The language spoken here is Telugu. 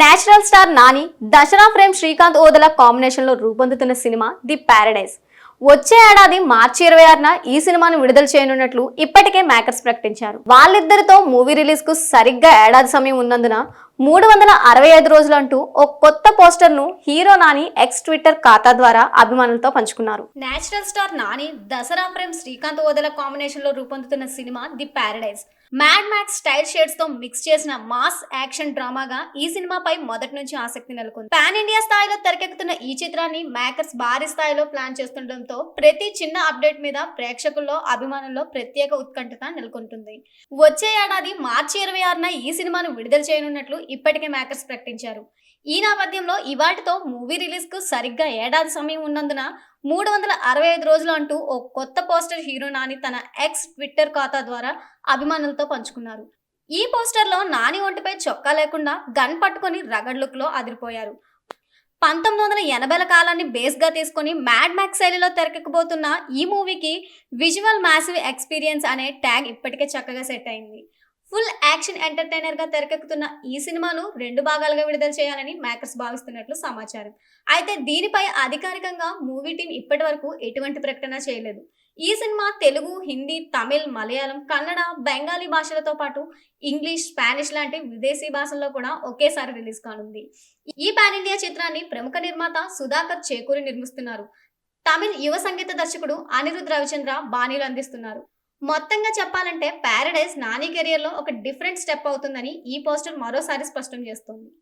Natural star Nani Dasara fame Srikanth Odela కాంబినేషన్లో రూపొందుతున్న సినిమా ది ప్యారడైజ్. వచ్చే ఏడాది మార్చి ఇరవై ఆరున ఈ సినిమాను విడుదల చేయనున్నట్లు ఇప్పటికే మేకర్స్ ప్రకటించారు. వాళ్ళిద్దరితో మూవీ రిలీజ్కు సరిగ్గా ఏడాది సమయం ఉన్నందున మూడు వందల అరవై ఐదు రోజులంటూ ఓ కొత్త పోస్టర్ను హీరో నాని ఎక్స్ ట్విట్టర్ ఖాతా ద్వారా అభిమానులతో పంచుకున్నారు. Natural star Nani Dasara fame Srikanth Odela కాంబినేషన్లో రూపొందుతున్న cinema the paradise. Mad Max style షేడ్స్తో mix చేసిన మాస్ యాక్షన్ డ్రామాగా ఈ సినిమాపై మొదటి నుంచి ఆసక్తి నెలకొంది. పాన్ ఇండియా స్థాయిలో తెరకెక్కుతున్న ఈ చిత్రాన్ని మేకర్స్ భారీ స్థాయిలో ప్లాన్ చేస్తుండటంతో ప్రతి చిన్న అప్డేట్ మీద ప్రేక్షకుల్లో అభిమానుల్లో ప్రత్యేక ఉత్కంఠత నెలకొంటుంది. వచ్చే ఏడాది మార్చి ఇరవై ఆరున ఈ సినిమాను విడుదల చేయనున్నట్లు ఇప్పటికే మేకర్స్ ప్రకటించారు. ఈ నేపథ్యంలో ఇవాటితో మూవీ రిలీజ్కు సరిగ్గా ఏడాది సమయం ఉన్నందున మూడు వందల అరవై ఐదు రోజులు అంటూ ఓ కొత్త పోస్టర్ హీరో నాని తన ఎక్స్ ట్విట్టర్ ఖాతా ద్వారా అభిమానులతో పంచుకున్నారు. ఈ పోస్టర్లో నాని ఒంటిపై చొక్కా లేకుండా గన్ పట్టుకొని రగడ్ లుక్లో అదిరిపోయారు. పంతొమ్మిది వందల ఎనభైల కాలాన్ని బేస్గా తీసుకొని మ్యాడ్ మ్యాక్స్ శైలిలో తెరకెక్కబోతున్న ఈ మూవీకి విజువల్ మ్యాసివ్ ఎక్స్పీరియన్స్ అనే ట్యాగ్ ఇప్పటికే చక్కగా సెట్ అయింది. ఫుల్ యాక్షన్ ఎంటర్టైనర్గా తెరకెక్కుతున్న ఈ సినిమాను రెండు భాగాలుగా విడుదల చేయాలని మేకర్స్ భావిస్తున్నట్లు సమాచారం. అయితే దీనిపై అధికారికంగా మూవీ టీం ఇప్పటి వరకు ఎటువంటి ప్రకటన చేయలేదు. ఈ సినిమా తెలుగు హిందీ తమిళ్ మలయాళం కన్నడ బెంగాలీ భాషలతో పాటు ఇంగ్లీష్ స్పానిష్ లాంటి విదేశీ భాషల్లో కూడా ఒకేసారి రిలీజ్ కానుంది. ఈ పాన్ ఇండియా చిత్రాన్ని ప్రముఖ నిర్మాత సుధాకర్ చేకూరి నిర్మిస్తున్నారు. తమిళ్ యువ సంగీత దర్శకుడు అనిరుద్ రవిచంద్ర బాణీలు అందిస్తున్నారు. మొత్తంగా చెప్పాలంటే ప్యారడైజ్ నాని కెరియర్లో ఒక డిఫరెంట్ స్టెప్ అవుతుందని ఈ పోస్టర్ మరోసారి స్పష్టం చేస్తోంది.